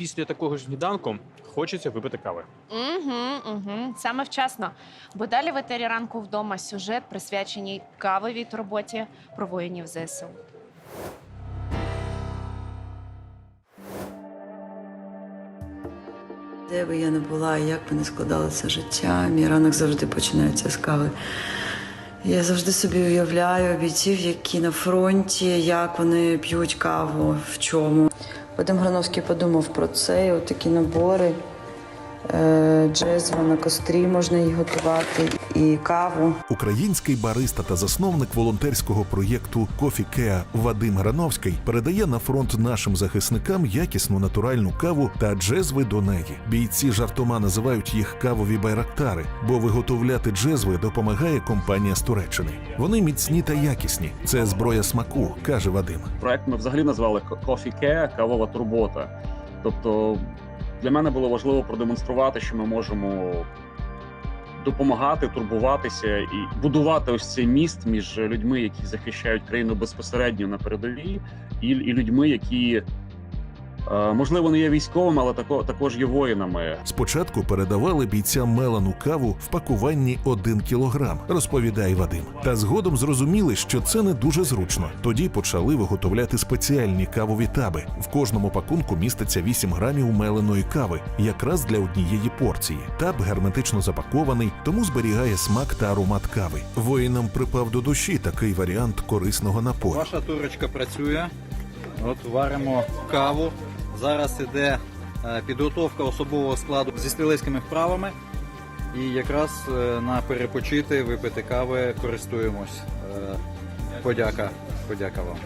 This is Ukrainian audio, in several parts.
після такого ж сніданку хочеться випити кави. Угу, угу. Саме вчасно. Бо далі в етері ранку вдома сюжет присвячений кавовій турботі про воїнів ЗСУ. Де би я не була, і як би не складалося життя, мій ранок завжди починається з кави. Я завжди собі уявляю бійців, які на фронті, як вони п'ють каву, в чому. Вадим Грановський подумав про це, і от такі набори. Е, Джезва на кострі можна її готувати, і каву. Український бариста та засновник волонтерського проєкту Кофі Кеа Вадим Грановський передає на фронт нашим захисникам якісну натуральну каву та джезви до неї. Бійці жартома називають їх кавові байрактари, бо виготовляти джезви допомагає компанія з Туреччини. Вони міцні та якісні. Це зброя смаку, каже Вадим. Проект ми взагалі назвали Care – кавова турбота. Тобто для мене було важливо продемонструвати, що ми можемо допомагати, турбуватися і будувати ось цей міст між людьми, які захищають країну безпосередньо на передовій, і, і людьми, які можливо не є військовими, але тако, також є воїнами. Спочатку передавали бійцям мелану каву в пакуванні 1 кілограм, розповідає Вадим. Та згодом зрозуміли, що це не дуже зручно. Тоді почали виготовляти спеціальні кавові таби. В кожному пакунку міститься 8 грамів меленої кави, якраз для однієї порції. Таб герметично запакований, тому зберігає смак та аромат кави. Воїнам припав до душі такий варіант корисного напою. Ваша турочка працює. От варимо каву. Зараз іде е, підготовка особового складу зі стрілецькими вправами. І якраз е, на перепочити, випити кави користуємось. Е, Подяка, подяка вам.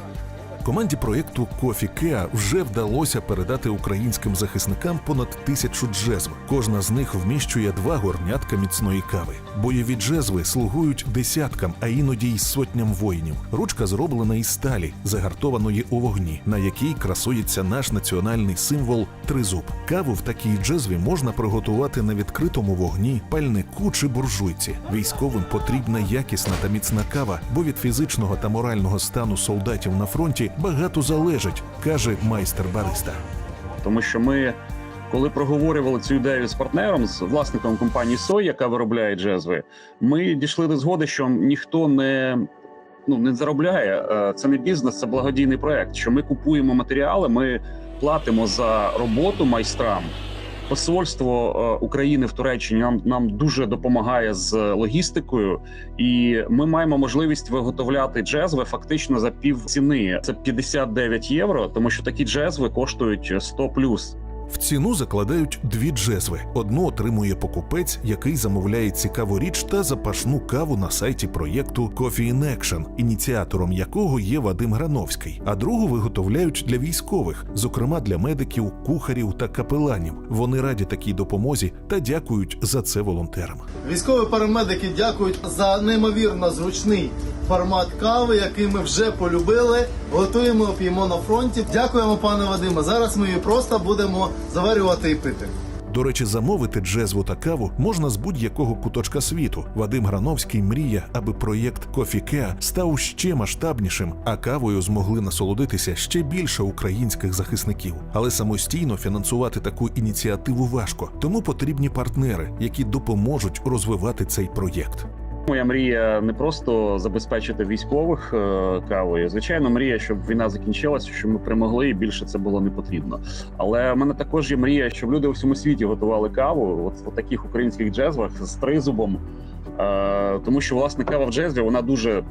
Команді проєкту Кофі Кеа вже вдалося передати українським захисникам понад тисячу джезв. Кожна з них вміщує два горнятка міцної кави. Бойові джезви слугують десяткам, а іноді й сотням воїнів. Ручка зроблена із сталі, загартованої у вогні, на якій красується наш національний символ тризуб. Каву в такій джезві можна приготувати на відкритому вогні, пальнику чи буржуйці. Військовим потрібна якісна та міцна кава, бо від фізичного та морального стану солдатів на фронті багато залежить, каже майстер бариста. тому що ми, коли проговорювали цю ідею з партнером, з власником компанії Сой, яка виробляє джезви, ми дійшли до згоди, що ніхто не. Ну, не заробляє Е, це не бізнес, це благодійний проект. Що ми купуємо матеріали, ми платимо за роботу майстрам. Посольство е, України в Туреччині нам, нам дуже допомагає з логістикою, і ми маємо можливість виготовляти джезви фактично за пів ціни. Це 59 євро, тому що такі джезви коштують 100 плюс. В ціну закладають дві джезви. Одну отримує покупець, який замовляє цікаву річ та запашну каву на сайті проєкту Coffee in Action, ініціатором якого є Вадим Грановський. А другу виготовляють для військових, зокрема для медиків, кухарів та капеланів. Вони раді такій допомозі та дякують за це волонтерам. Військові парамедики дякують за неймовірно зручний формат кави, який ми вже полюбили. Готуємо, п'ємо на фронті. Дякуємо, пане Вадиме. Зараз ми її просто будемо заварювати і пити. До речі, замовити джезву та каву можна з будь-якого куточка світу. Вадим Грановський мріє, аби проєкт Care став ще масштабнішим, а кавою змогли насолодитися ще більше українських захисників. Але самостійно фінансувати таку ініціативу важко, тому потрібні партнери, які допоможуть розвивати цей проєкт. Моя мрія не просто забезпечити військових е, кавою. Звичайно, мрія, щоб війна закінчилася, щоб ми перемогли, і більше це було не потрібно. Але в мене також є мрія, щоб люди у всьому світі готували каву, от в таких українських джезвах з тризубом. Е, тому що власне кава в джезві вона дуже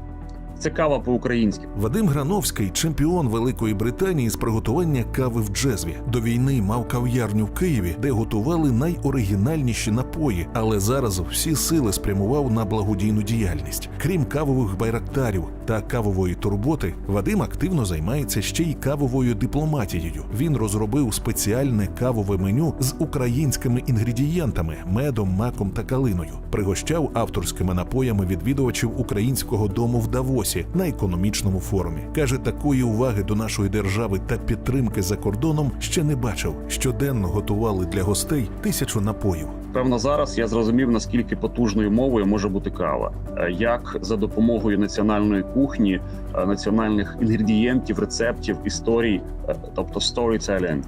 це кава по-українськи. Вадим Грановський чемпіон Великої Британії з приготування кави в джезві. До війни мав кав'ярню в Києві, де готували найоригінальніші напої, але зараз всі сили спрямував на благодійну діяльність. Крім кавових байрактарів та кавової турботи, Вадим активно займається ще й кавовою дипломатією. Він розробив спеціальне кавове меню з українськими інгредієнтами медом, маком та калиною. Пригощав авторськими напоями відвідувачів українського дому в Давосі на економічному форумі. каже, такої уваги до нашої держави та підтримки за кордоном ще не бачив. Щоденно готували для гостей тисячу напоїв. Певно, зараз я зрозумів, наскільки потужною мовою може бути кава, Е, як за допомогою національної кухні, е, національних інгредієнтів, рецептів, історій, е, тобто storytelling,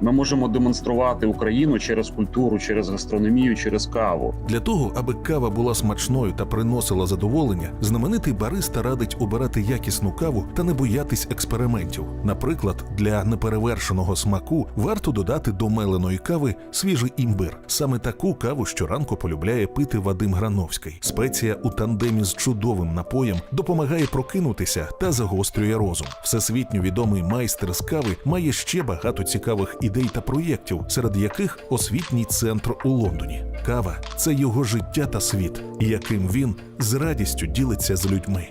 Ми можемо демонструвати Україну через культуру, через гастрономію, через каву. Для того, аби кава була смачною та приносила задоволення, знаменитий бариста радить обирати якісну каву та не боятись експериментів. Наприклад, для неперевершеного смаку варто додати до меленої кави свіжий імбир. Саме таку каву щоранку полюбляє пити Вадим Грановський. Спеція у тандемі з чудовим напоєм допомагає прокинутися та загострює розум. Всесвітньо відомий майстер з кави має ще багато цікавих ідей та проєктів, серед яких освітній центр у Лондоні. Кава це його життя та світ, яким він з радістю ділиться з людьми.